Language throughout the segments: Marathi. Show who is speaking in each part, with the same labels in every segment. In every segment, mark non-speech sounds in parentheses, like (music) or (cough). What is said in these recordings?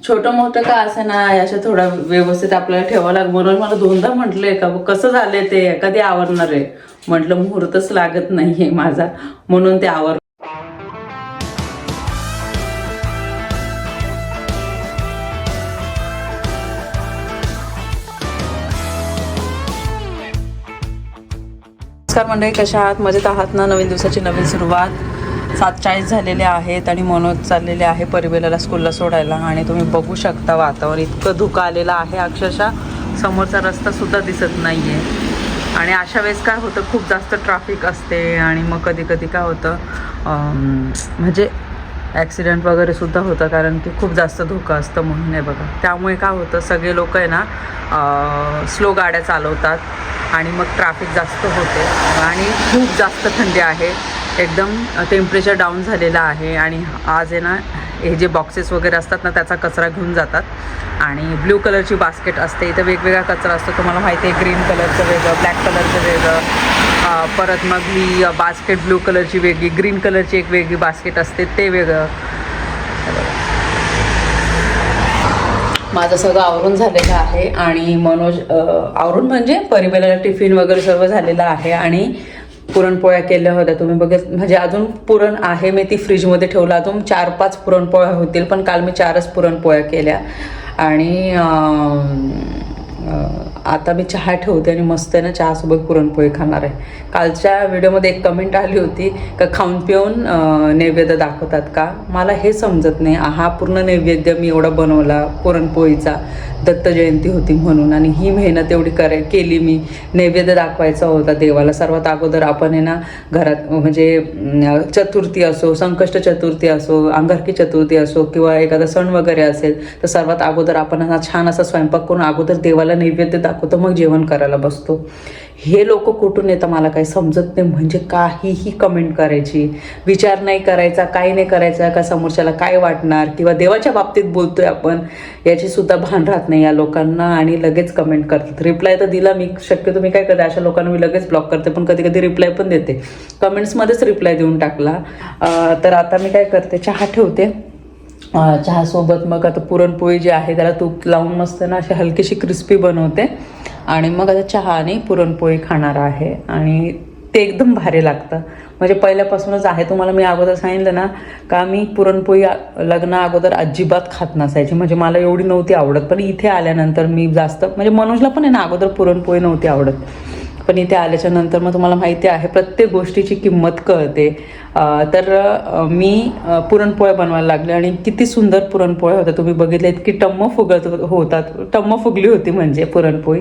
Speaker 1: छोटं मोठं का असं ना अशा थोडं व्यवस्थित आपल्याला ठेवावं लागेल. म्हणून मला दोनदा म्हटलंय का कसं झालंय ते? कधी आवरणार आहे? म्हटलं मुहूर्तच लागत नाहीये माझा. म्हणून ते आवर नमस्कार मंडळी कशा आहात? मजेत आहात ना? नवीन दिवसाची नवीन सुरुवात. सात चाळीस झालेले आहेत आणि मनोज चाललेले आहे परवेलाला स्कूलला सोडायला. आणि तुम्ही बघू शकता वातावरण. इतकं धुकं आलेलं आहे अक्षरशः समोरचा रस्ता सुद्धा दिसत नाही आहे आणि अशा वेळेस काय होतं खूप जास्त ट्रॅफिक असते आणि मग कधी कधी काय होतं म्हणजे ॲक्सिडेंट वगैरे सुद्धा होतं कारण की खूप जास्त धोका असतं म्हणून आहे बघा. त्यामुळे काय होतं सगळे लोक आहे ना स्लो गाड्या चालवतात आणि मग ट्रॅफिक जास्त होते. आणि खूप जास्त थंडी आहे. एकदम टेम्परेचर डाऊन झालेलं आहे आणि आज आहे ना हे जे बॉक्सेस वगैरे असतात ना त्याचा कचरा घेऊन जातात. आणि ब्ल्यू कलरची बास्केट असते. इथं वेगवेगळा कचरा असतो. तुम्हाला माहिती आहे ग्रीन कलरचं वेगळं ब्लॅक कलरचं वेगळं. परत मग ही बास्केट ब्ल्यू कलरची वेगळी ग्रीन कलरची एक वेगळी बास्केट असते. ते वेगळं. माझं सगळं आवरून झालेलं आहे आणि मनोज आवरून म्हणजे परिबेला टिफिन वगैरे सर्व झालेलं आहे. आणि पुरणपोळ्या केल्या होत्या. तुम्ही बघत म्हणजे अजून पुरण आहे मी ती फ्रीजमध्ये ठेवलं. अजून चार पाच पुरणपोळ्या होतील पण काल मी चारच पुरणपोळ्या केल्या. आणि आता मी चहा ठेवते आणि मस्त आहे ना चहासोबत पुरणपोळी खाणार आहे. कालच्या व्हिडिओमध्ये एक कमेंट आली होती का खाऊन पिऊन नैवेद्य दाखवतात का? मला हे समजत नाही. हा पूर्ण नैवेद्य मी एवढा बनवला पुरणपोळीचा. दत्त जयंती होती म्हणून. आणि ही मेहनत एवढी करे केली मी. नैवेद्य दाखवायचा होता देवाला. सर्वात अगोदर आपण आहे ना घरात म्हणजे चतुर्थी असो संकष्ट चतुर्थी असो अंगारकी चतुर्थी असो किंवा एखादा सण वगैरे असेल तर सर्वात अगोदर आपण हा छान असा स्वयंपाक करून अगोदर देवाला नैवेद्य दाखवतो मग जेवण करायला बसतो. हे लोक कुठून येतं मला काही समजत नाही. म्हणजे काहीही कमेंट करायची. विचार नाही करायचा काही नाही करायचा का समोरच्याला काय वाटणार? किंवा देवाच्या बाबतीत बोलतोय आपण याची सुद्धा भान राहत नाही या लोकांना आणि लगेच कमेंट करतात. रिप्लाय तर दिला मी शक्यतो मी काय करते अशा लोकांना मी लगेच ब्लॉक करते पण कधी कधी रिप्लाय पण देते. कमेंट्समध्येच रिप्लाय देऊन टाकला. तर आता मी काय करते चहा ठेवते. चहासोबत मग आता पुरणपोळी जी आहे त्याला तूप लावून मस्त ना अशी हलकीशी क्रिस्पी बनवते. आणि मग आता चहा पुरणपोळी खाणार आहे. आणि ते एकदम भारी लागतं. म्हणजे पहिल्यापासूनच आहे तुम्हाला मी अगोदर सांगितलं ना का मी पुरणपोळी लग्न लग्ना अगोदर अजिबात खात नसायची. म्हणजे मला एवढी नव्हती आवडत. पण इथे आल्यानंतर मी जास्त म्हणजे मनोजला पण आहे ना अगोदर पुरणपोळी नव्हती आवडत. पण इथे आल्याच्यानंतर मग तुम्हाला माहिती आहे प्रत्येक गोष्टीची किंमत कळते. तर मी पुरणपोळ्या बनवायला लागले आणि किती सुंदर पुरणपोळ्या होत्या. तुम्ही बघितल्या इतकी टम्म फुगत होतात. टम्म फुगली होती म्हणजे पुरणपोळी.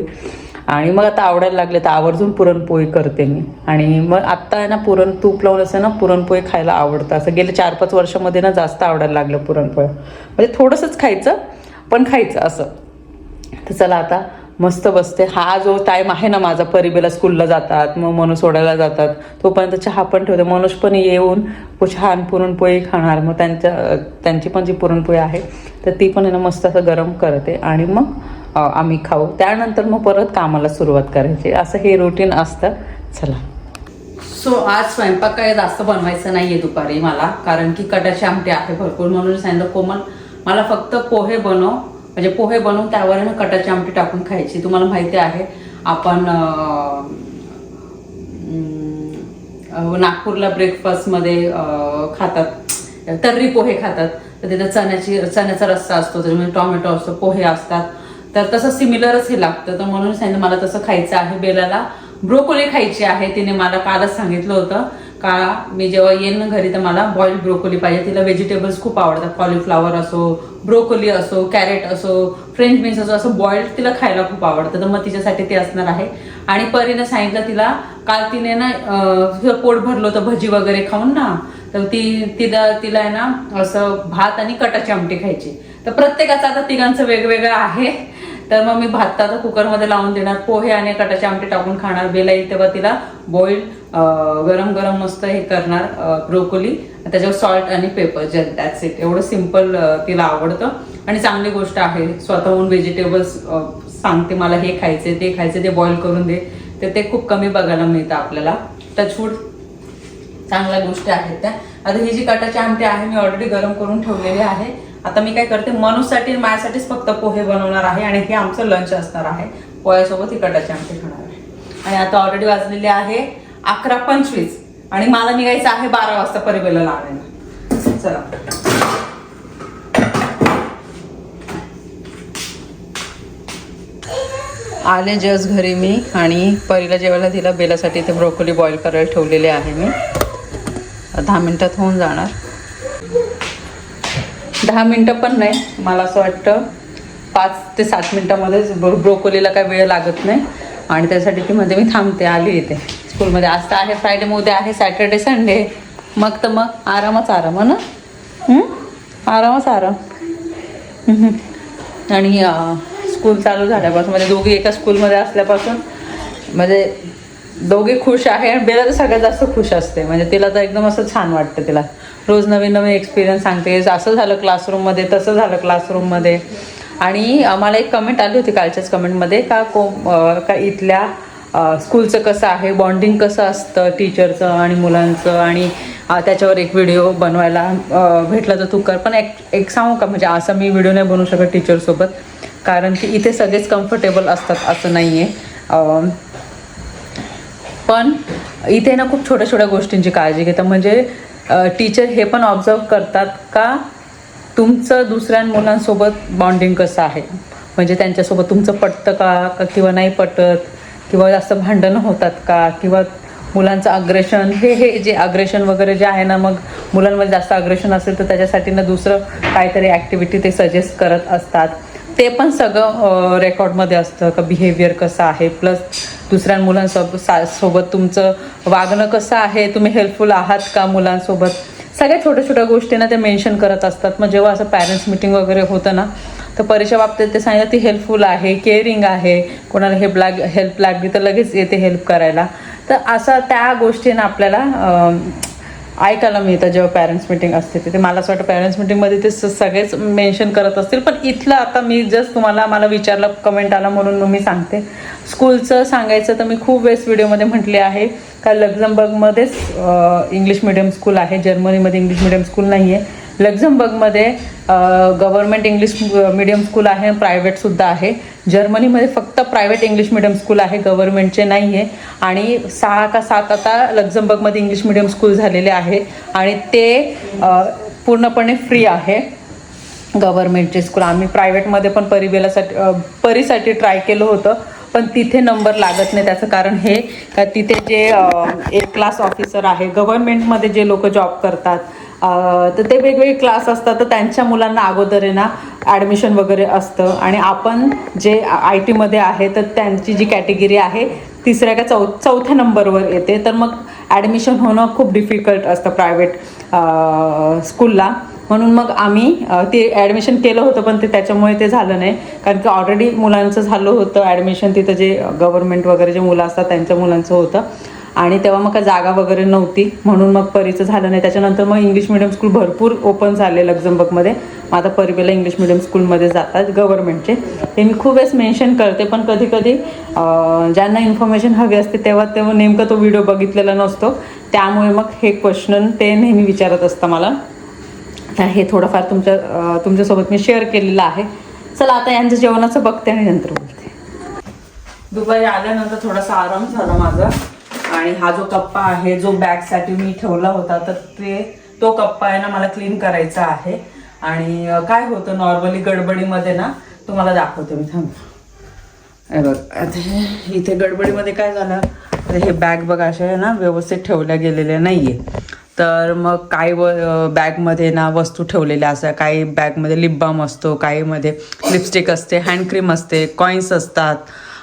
Speaker 1: आणि मग आता आवडायला लागले तर आवर्जून पुरणपोळी करते मी. आणि मग आत्ता आहे ना पुरण तूप लावून असं ना पुरणपोळी खायला आवडतं. असं गेल्या चार पाच वर्षामध्ये ना जास्त आवडायला लागलं पुरणपोळ्या. म्हणजे थोडंसंच खायचं पण खायचं असं. तर चला आता मस्त बसते. हा जो टाईम आहे ना माझा परिबेला स्कूलला जातात मग मनोज सोडायला जातात. तोपर्यंत चहा पण ठेवते. मनोज पण येऊन छान पुरणपोळी खाणार. मग त्यांच्या त्यांची पण जी पुरणपोळी आहे तर ती पण आहे ना मस्त असं गरम करते. आणि मग आम्ही खाऊ. त्यानंतर मग परत कामाला सुरुवात करायची. असं हे रुटीन असतं. चला. सो आज स्वयंपाक काय जास्त बनवायचं नाहीये दुपारी मला. कारण की कटाचे आमटी आहे भरपूर. म्हणून सांगितलं कोमल मला फक्त पोहे बनव. म्हणजे पोहे बनवून त्यावर ना कटाची आमटी टाकून खायची. तुम्हाला माहिती आहे आपण नागपूरला ब्रेकफास्टमध्ये खातात. तर्री पोहे खातात. तर तिथं चण्याची चण्याचा रस्सा असतो त्याच्यामध्ये टोमॅटो असतो पोहे असतात. तर तसं सिमिलरच हे लागतं. तर म्हणून सांगितलं मला तसं खायचं आहे बेलाला. ब्रोकोली खायची आहे तिने मला कालच सांगितलं होतं. काळा. मी जेव्हा येईन ना घरी तर मला बॉइल्ड ब्रोकोली पाहिजे. तिला व्हेजिटेबल्स खूप आवडतात. कॉलीफ्लावर असो ब्रोकोली असो कॅरेट असो फ्रेंच बीन्स असो असं बॉइल्ड तिला खायला खूप आवडतं. तर मग तिच्यासाठी ते असणार आहे. आणि परीने सांगितलं तिला काल तिने ना पोट भरलं होतं भजी वगैरे खाऊन ना तर ती तिला तिला आहे ना असं भात आणि कटाची आमटी खायची. तर प्रत्येकाचं आता तिघांचं वेगवेगळं आहे. तर मग मी भात आता कुकरमध्ये लावून देणार. पोहे आणि कटाची आमटी टाकून खाणार. बेला येईल तेव्हा तिला बॉईल गरम गरम मस्त हे करणार ब्रोकोली त्याच्यावर सॉल्ट आणि पेपर जल दॅट्स इट एवढं सिंपल तिला आवडतं. आणि चांगली गोष्ट आहे. स्वतःहून व्हेजिटेबल्स सांगते मला हे खायचे ते खायचे ते बॉईल करून दे. तर ते खूप कमी बघायला मिळतं आपल्याला. टचवूड चांगल्या गोष्टी आहेत त्या. आता ही जी कटाची आमटी आहे मी ऑलरेडी गरम करून ठेवलेली आहे. आता मी काय करते मनूसाठी आणि माझ्यासाठीच फक्त पोहे बनवणार आहे आणि हे आमचं लंच असणार आहे. पोह्यासोबत ही कटाची आमटी खाणार आहे. आणि आता ऑलरेडी वाजलेले आहे अकरा पंचवीस. आणि मला निघायचं आहे बारा वाजता परिबेला आणायला चला. आले जस घरी मी आणि परीला जेवायला दिला. बेलासाठी ते ब्रोकोली बॉईल करायला ठेवलेले आहे मी. दहा मिनटात होऊन जाणार. दहा मिनटं पण नाही. मला असं वाटतं पाच ते सात मिनटामध्येच ब्रो ब्रोकोलीला काय वेळ लागत नाही. आणि त्यासाठी ती मध्ये मी थांबते आली इथे. स्कूलमध्ये आज तर आहे फ्रायडे उद्या आहे सॅटर्डे संडे मग तर मग आरामच आराम ना? आरामच आराम. (laughs) आणि स्कूल चालू झाल्यापासून म्हणजे दोघी एका स्कूलमध्ये असल्यापासून म्हणजे दोघी खुश आहे आणि बेला तर सगळ्यात जास्त खुश असते. म्हणजे तिला तर एकदम असं छान वाटतं तिला. रोज नवीन नवीन एक्सपिरियन्स सांगते. असं झालं क्लासरूममध्ये तसं झालं क्लासरूममध्ये आणि मला एक कमेंट आली होती कालच्याच कमेंटमध्ये का को का इथल्या स्कूलचं कसं आहे बॉन्डिंग कसं असतं टीचरचं आणि मुलांचं आणि त्याच्यावर एक व्हिडिओ बनवायला भेटला तर तू कर. पण एक एक सांगू का? म्हणजे असं मी व्हिडिओ नाही बनवू शकत टीचरसोबत कारण की इथे सगळेच कम्फर्टेबल असतात असं नाही आहे पण इथे ना खूप छोट्या छोट्या गोष्टींची काळजी घेतात. म्हणजे टीचर हे पण ऑब्झर्व करतात का तुमचं दुसऱ्या मुलांसोबत बॉन्डिंग कसं आहे? म्हणजे त्यांच्यासोबत तुमचं पटतं का? का किंवा नाही पटत? किंवा जास्त भांडणं होतात का? किंवा मुलांचं अग्रेशन हे हे जे अग्रेशन वगैरे जे आहे ना मग मुलांमध्ये जास्त अग्रेशन असेल तर त्याच्यासाठी ना दुसरं काहीतरी ॲक्टिव्हिटी ते सजेस्ट करत असतात. ते पण सगळं रेकॉर्डमध्ये असतं का बिहेवियर कसं आहे. प्लस दुसऱ्या मुलांसोबत सा सोबत तुमचं वागणं कसं आहे? तुम्ही हेल्पफुल आहात का मुलांसोबत? सगळ्या छोट्या छोट्या गोष्टींना ते मेन्शन करत असतात. मग जेव्हा असं पॅरेंट्स मिटिंग वगैरे होतं ना तर परीक्षा बाबतीत ते सांगितलं ती हेल्पफुल आहे केअरिंग आहे. कोणाला हेल्प लाग हेल्प लागली तर लगेच येते हेल्प करायला. तर असं त्या गोष्टीनं आपल्याला ऐकायला मिळतं जेव्हा पॅरेंट्स मिटिंग असते तिथे. मला असं वाटतं पॅरेंट्स मिटिंगमध्ये ते सगळेच मेन्शन करत असतील. पण इथलं आता मी जस्ट तुम्हाला मला विचारलं कमेंट आला म्हणून मी सांगते. स्कूलचं सांगायचं तर मी खूप वेळेस व्हिडिओमध्ये म्हटले आहे. का लक्झमबर्गमध्येच इंग्लिश मिडियम स्कूल आहे. जर्मनीमध्ये इंग्लिश मिडियम स्कूल नाही आहे लक्झमबर्गमध्ये गव्हर्नमेंट इंग्लिश मिडियम स्कूल आहे प्रायव्हेटसुद्धा आहे. जर्मनीमध्ये फक्त प्रायव्हेट इंग्लिश मिडियम स्कूल आहे गव्हर्नमेंटचे नाही आहे आणि सहा का सात आता लक्झमबर्गमध्ये इंग्लिश मिडियम स्कूल झालेले आहे. आणि ते पूर्णपणे फ्री आहे. गव्हर्नमेंटचे स्कूल आम्ही प्रायव्हेटमध्ये पण परिवेलासाठी परीसाठी ट्राय केलं होतं. पण तिथे नंबर लागत नाही. त्याचं कारण हे का तिथे जे एक क्लास ऑफिसर आहे गव्हर्नमेंटमध्ये जे लोक जॉब करतात तर ते वेगवेगळे क्लास असतात तर त्यांच्या मुलांना अगोदर आहे ना ॲडमिशन वगैरे असतं. आणि आपण जे आय टीमध्ये आहे तर त्यांची जी कॅटेगरी आहे तिसऱ्या का चौ चौथ्या नंबरवर येते. तर मग ॲडमिशन होणं खूप डिफिकल्ट असतं प्रायव्हेट स्कूलला म्हणून मग आम्ही ते ॲडमिशन केलं होतं पण ते त्याच्यामुळे ते झालं नाही. कारण की ऑलरेडी मुलांचं झालं होतं ॲडमिशन तिथं जे गव्हर्नमेंट वगैरे जे मुलं असतात त्यांच्या मुलांचं होतं. आणि तेव्हा मग काय जागा वगैरे नव्हती म्हणून मग परीचं झालं नाही. त्याच्यानंतर मग इंग्लिश मिडियम स्कूल भरपूर ओपन झाले लक्झमबर्गमध्ये. मग आता परिबेला इंग्लिश मिडियम स्कूलमध्ये जातात गव्हर्नमेंटचे हे मी खूप वेळेस मेन्शन करते पण कधी कधी ज्यांना इन्फॉर्मेशन हवी असते तेव्हा तेव्हा नेमका तो व्हिडिओ बघितलेला नसतो. त्यामुळे मग हे क्वेश्चन ते नेहमी विचारत असतं मला. तर हे थोडंफार तुमच्या तुमच्यासोबत मी शेअर केलेलं आहे. चला आता यांचं जेवणाचं बघते आणि नंतर बोलते. दुपारी आल्यानंतर थोडासा आराम झाला माझा. आणि हा जो कप्पा आहे जो बॅगसाठी मी ठेवला होता तर ते तो कप्पा आहे ना मला क्लीन करायचा आहे. आणि काय होतं नॉर्मली गडबडीमध्ये ना तुम्हाला दाखवते मी थांब. बघ आता इथे गडबडीमध्ये काय झालं हे बॅग बघ अशा आहे ना व्यवस्थित ठेवल्या गेलेल्या नाहीये. तर मग काही व बॅगमध्ये ना वस्तू ठेवलेल्या असतात. काही बॅगमध्ये लिप बाम असतो काहीमध्ये लिपस्टिक असते हँडक्रीम असते कॉईन्स असतात.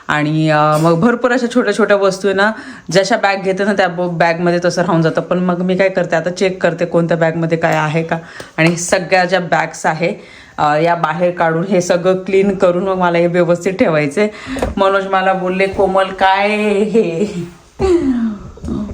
Speaker 1: आणि मग भरपूर अशा छोट्या छोट्या वस्तू आहे ना जशा बॅग घेते ना त्या बॅगमध्ये तसं राहून जातं. पण मग मी काय करते आता चेक करते कोणत्या बॅगमध्ये काय आहे का. आणि सगळ्या ज्या बॅग्स आहे या बाहेर काढून हे सगळं क्लीन करून मग मला हे व्यवस्थित ठेवायचे मनोज मला बोलले कोमल काय हे?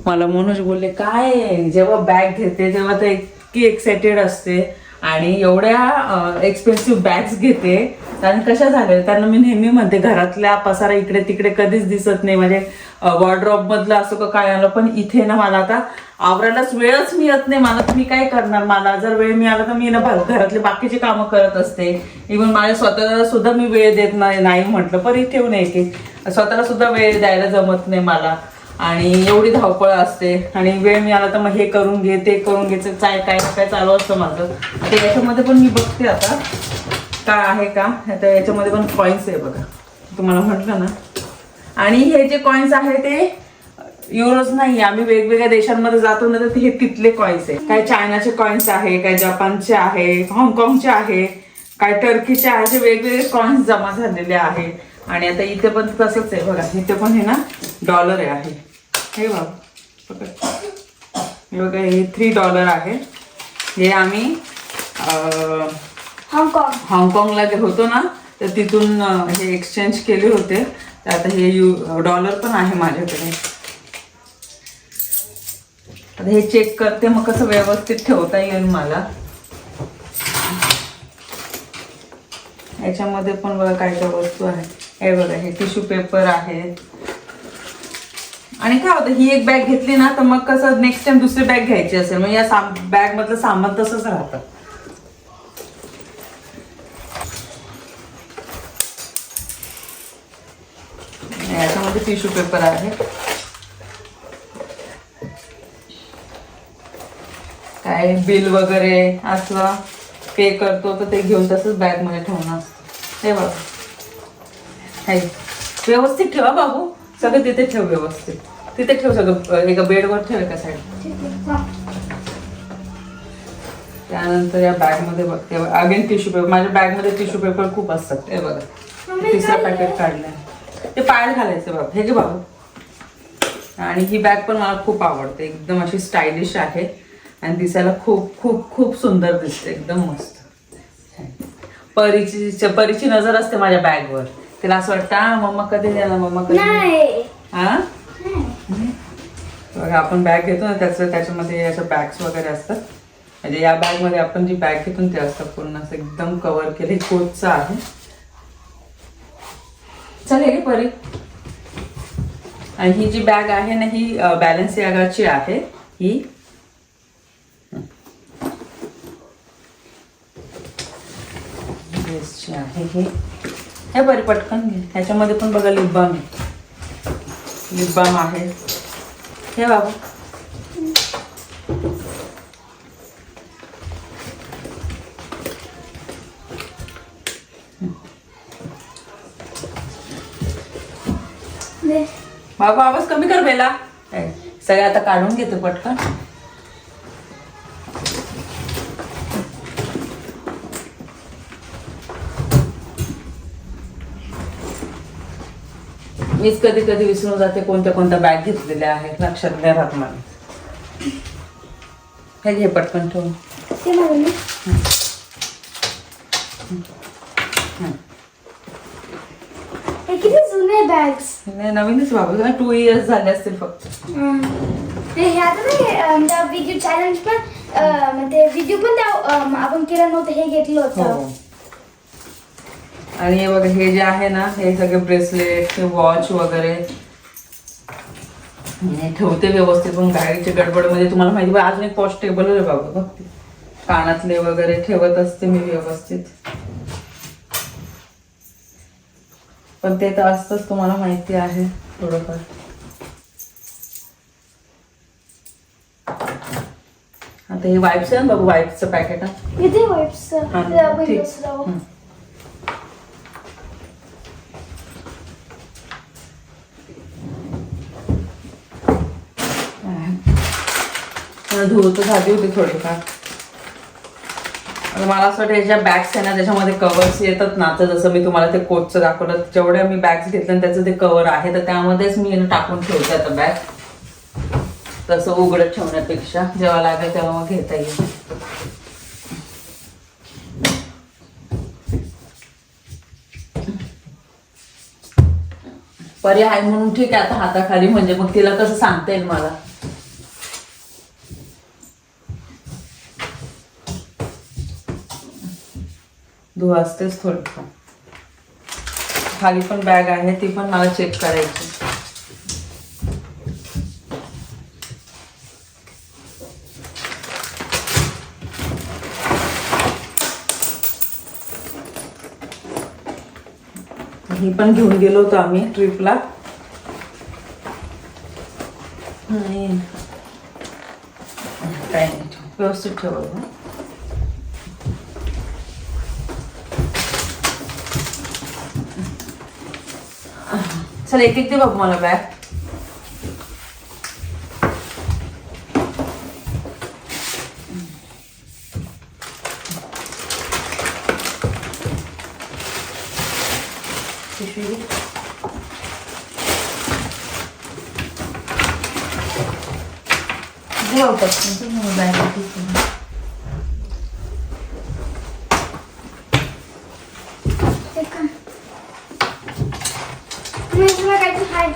Speaker 1: मला मनोज बोलले काय? जेव्हा बॅग घेते तेव्हा ते इतकी एक्सायटेड असते. आणि एवढ्या एक्सपेन्सिव्ह बॅग्स घेते. कारण कशा झाल्या त्यांना मी नेहमी म्हणते घरातल्या पसारा इकडे तिकडे कधीच दिसत नाही. म्हणजे वॉर्ड्रॉप मधलं असं का काय आलं पण इथे ना मला आता आवरायलाच वेळच मिळत नाही. मला तुम्ही मी काय करणार? मला जर वेळ मिळाला तर मी ना भा- घरातली बाकीची कामं करत असते. इव्हन माझ्या स्वतःला सुद्धा मी वेळ देत नाही नाही म्हटलं पण इथे नये की स्वतःला सुद्धा वेळ द्यायला जमत नाही मला. आणि एवढी धावपळ असते. आणि वेळ मिळाला तर मग हे करून घे ते करून घे काय काय काय चालू असतं माझं. आता याच्यामध्ये पण मी बघते आता. काय आहे का? आता याच्यामध्ये पण कॉईन्स आहे बघा. तुम्हाला म्हटलं ना. आणि हे जे कॉईन्स आहे ते युरोज नाही आम्ही वेगवेगळ्या देशांमध्ये जातो ना तर हे तिथले कॉईन्स आहे. काय चायनाचे कॉईन्स आहे काय जपानचे आहे हाँगकाँगचे आहे काय टर्कीचे आहे असे वेगवेगळे कॉईन्स जमा झालेले आहे आणि आता इथे पण तसंच आहे बघा. इथे पण हे ना डॉलर आहे. हे बघा. पकड. हे बघा हे थ्री डॉलर आहे. हे आम्ही
Speaker 2: हाँगकाँग
Speaker 1: हाँगकाँगला जे होतो ना तर तिथून हे एक्सचेंज केले होते. तर आता हे यू डॉलर पण आहे माझ्याकडे. आता हे चेक करते मग कसं व्यवस्थित ठेवता येईल मला. याच्यामध्ये पण बघा काय काय वस्तू आहे. हे बघा हे टिश्यू पेपर आहे. आणि काय होतं ही एक बॅग घेतली ना तर मग कसं नेक्स्ट टाइम दुसरी बॅग घ्यायची असेल. मग या साम बॅग मधलं सामान तसंच राहतं. याच्यामध्ये टिश्यू पेपर आहे. काय बिल वगैरे असलं पे करतो तर ते घेऊन तसंच बॅगमध्ये ठेवणं हे बघ. व्यवस्थित ठेवा बाबू. सगळं तिथे ठेव व्यवस्थित. तिथे ठेव सगळं एका बेडवर ठेव एका साईड. त्यानंतर या बॅगमध्ये बघते अगेन टिश्यू पेपर माझ्या बॅगमध्ये टिश्यू पेपर खूप असतात हे बघा. तिसरं पॅकेट काढलंय. ते पायात घालायचं बाबा हे घे बाबा आणि ही बॅग पण मला खूप आवडते एकदम अशी स्टायलिश आहे. आणि दिसायला खूप खूप खूप सुंदर दिसते एकदम मस्त. परीची परीची नजर असते माझ्या बॅगवर तिला असं वाटतं "आ, मम्मा कधी देणार मम्मा कधी देणार?"
Speaker 2: नाही.
Speaker 1: हा. बघा आपण बॅग घेतो ना त्याचं त्याच्यामध्ये अशा बॅग्स वगैरे असतात. म्हणजे या बॅगमध्ये आपण जी बॅग घेतो ते असतात पूर्ण असं एकदम कव्हर केले कोचचं आहे. चालेल परी. आणि ही जी बॅग आहे ना ही बॅलन्स यागाची आहे. ही. आहे हे. हे बरी पटकन घे. ह्याच्यामध्ये पण बघा लिप बाम आहे. लिप बाम आहे. हे बाबा. बाबा आवाज कमी कर बेला सगळे आता काढून घेतो पटकन. मीच कधी कधी विसरून जाते कोणत्या कोणत्या बॅग घेतलेल्या आहेत लक्षात नाही राहत मला. हे घे पटकन ठेवून
Speaker 2: ते हे किती जुने बॅग्स
Speaker 1: नाही नवीनच बाबा टू इयर्स झाले असतील फक्त.
Speaker 2: हे. हे आता नाही त्या व्हिडिओ चॅलेंज पण म्हणजे व्हिडिओ पण त्या आपण केलं नव्हतं हे घेतलं
Speaker 1: हो.
Speaker 2: होतं
Speaker 1: आणि हे बघा हे जे आहे ना हे सगळे ब्रेसलेट हे वॉच वगैरे ठेवते व्यवस्थित पण गाडीच्या गडबडमध्ये तुम्हाला माहिती बा अजून एक पॉश टेबल आहे बाबा बघ. कानातले वगैरे ठेवत असते मी व्यवस्थित. पण ते तर असतंच तुम्हाला माहिती आहे थोडंफार. आता हे वाईप्स आहे ना बाबू वाईप्सचं पॅकेट आहे
Speaker 2: किती वाईप्स
Speaker 1: हा, ठीक.
Speaker 2: विंडोज लावू
Speaker 1: हं. मला धूळ तर झाली होती थोडीफार. मला असं वाटतं याच्या बॅग्स आहे ना त्याच्यामध्ये कवर्स येतात ना तर जसं मी तुम्हाला ते कोटचं दाखवलं जेवढे मी बॅग्स घेतल्या त्याचं ते कवर आहे तर त्यामध्येच मी टाकून ठेवते आता बॅग तसं उघडत ठेवण्यापेक्षा जेव्हा लागेल तेव्हा मग घेता येईल. पर्याय आहे म्हणून ठीक आहे आता हाताखाली म्हणजे मग तिला कसं सांगता येईल मला? धुवा असतेच थोडं खाली पण बॅग आहे ती पण मला चेक करायची. ही पण घेऊन गेलो होतो आम्ही ट्रिपला काय नाही. व्यवस्थित ठेवलं. चल एक एक दे बाबू मला बॅग पिशवी घे. दे बाबू पटकन, दे मला बॅग दे तिथे.
Speaker 2: ते का? मी तुला काहीतरी हाय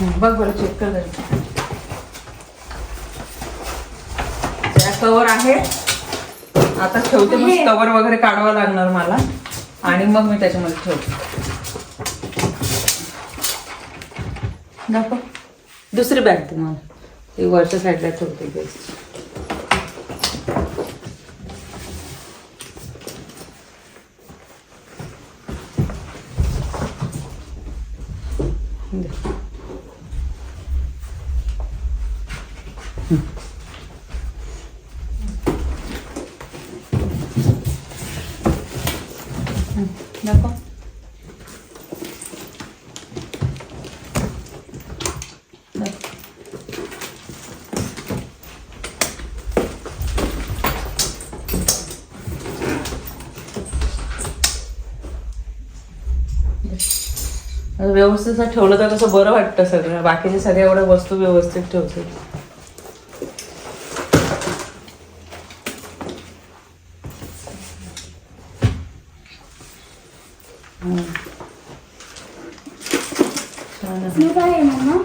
Speaker 1: हं, बघ बरं चेक कर कवर आहे. आता ठेवते मग. कवर वगैरे काढावं लागणार मला. आणि मग मी त्याच्यामध्ये ठेवते. दाखव. दुसरी बॅग दे मला ती वरच्या साईडला ठेवते बेस दाखव दाखव. व्यवस्थित ठेवलं तर कसं बरं वाटतं सगळं बाकीचे सगळ्या एवढ्या वस्तू व्यवस्थित ठेवते छान आहे.
Speaker 2: मी काय आहे मम्मा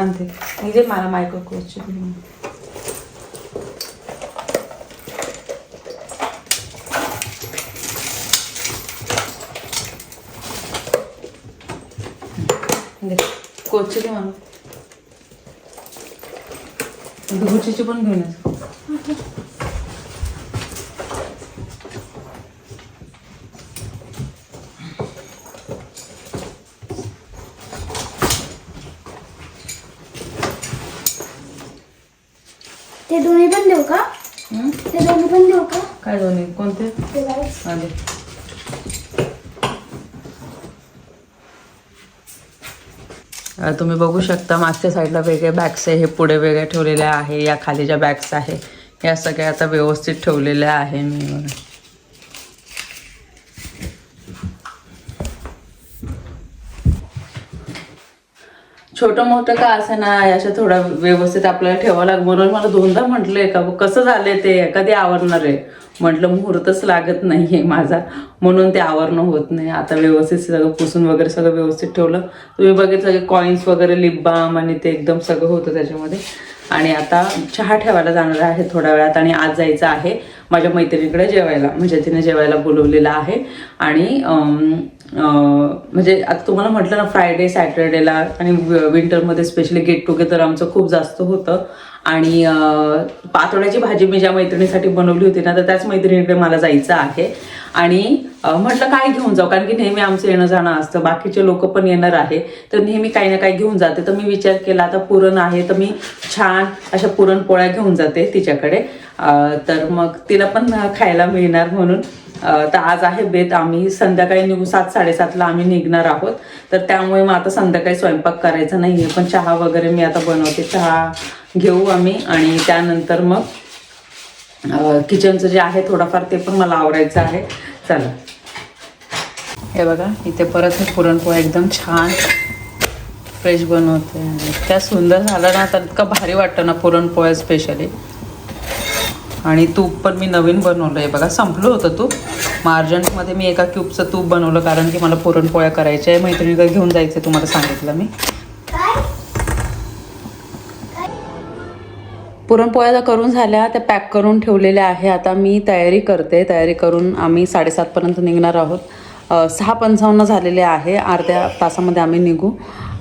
Speaker 1: आणते हे जे मला मायक्रो कोचची कोचची दे मला गुचीची पण घेऊन ये.
Speaker 2: ते दोन्ही पण देऊ का?
Speaker 1: हं?
Speaker 2: दोन्ही पण देऊ का?
Speaker 1: काय दोन्ही? कोणते?
Speaker 2: ते
Speaker 1: आले अ, तुम्ही बघू शकता मागच्या साईडला वेगळे बॅग्स आहे. हे पुढे वेगळे ठेवलेले आहे. या खाली ज्या बॅग्स आहे. या सगळ्या आता व्यवस्थित ठेवलेल्या आहे मी छोटं मोठं का असं ना अशा थोडं व्यवस्थित आपल्याला ठेवावं लागेल. म्हणून मला दोनदा म्हटलंय का कसं झालंय ते? कधी आवरणार आहे? म्हटलं मुहूर्तच लागत नाहीये माझा. म्हणून ते आवरणं होत नाही. आता व्यवस्थित सगळं पुसून वगैरे सगळं व्यवस्थित ठेवलं. तुम्ही बघितलं की कॉईन्स वगैरे लिप बाम आणि ते एकदम सगळं होतं त्याच्यामध्ये. आणि आता चहा ठेवायला जाणार आहे थोड्या वेळात आणि आज जायचं आहे माझ्या मैत्रिणीकडे जेवायला. म्हणजे तिने जेवायला बोलवलेलं आहे. आणि म्हणजे आता तुम्हाला म्हटलं ना फ्रायडे सॅटर्डेला आणि विंटरमध्ये स्पेशली गेट टुगेदर आमचं खूप जास्त होतं. आणि पातोड्याची भाजी मी ज्या मैत्रिणीसाठी बनवली होती ना तर त्याच मैत्रिणीकडे मला जायचं आहे. आणि म्हटलं काय घेऊन जाऊ? कारण की नेहमी आमचं येणं जाणं असतं. बाकीचे लोक पण येणार आहे. तर नेहमी काही ना काही घेऊन जाते. तर मी विचार केला आता पुरण आहे तर मी छान अशा पुरणपोळ्या घेऊन जाते तिच्याकडे. तर मग तिला पण खायला मिळणार म्हणून. तर आज आहे बेत. आम्ही संध्याकाळी निघू सात साडेसातला आम्ही निघणार आहोत. तर त्यामुळे मग आता संध्याकाळी स्वयंपाक करायचा नाही. आहे पण चहा वगैरे मी आता बनवते. चहा घेऊ आम्ही आणि त्यानंतर मग किचनचं जे आहे थोडंफार ते पण मला आवडायचं आहे. चला. हे बघा इथे परत हे पुरणपोळ्या एकदम छान फ्रेश बनवते. आणि त्या सुंदर झालं ना तर इतका भारी वाटतं ना पुरणपोळ्या स्पेशली आणि तूप पण मी नवीन बनवलं आहे. बघा संपलं होतं तूप. मार्जंटमध्ये मी एका क्यूबचं तूप बनवलं कारण की मला पुरणपोळ्या करायच्या आहे. मैत्रिणीकडे घेऊन जायचं तुम्हाला सांगितलं मी. पुरणपोळ्या ज्या करून झाल्या त्या पॅक करून ठेवलेल्या आहे. आता मी तयारी करते. तयारी करून आम्ही साडेसातपर्यंत निघणार आहोत. सहा पंचावन्न झालेले आहे. अर्ध्या तासामध्ये आम्ही निघू.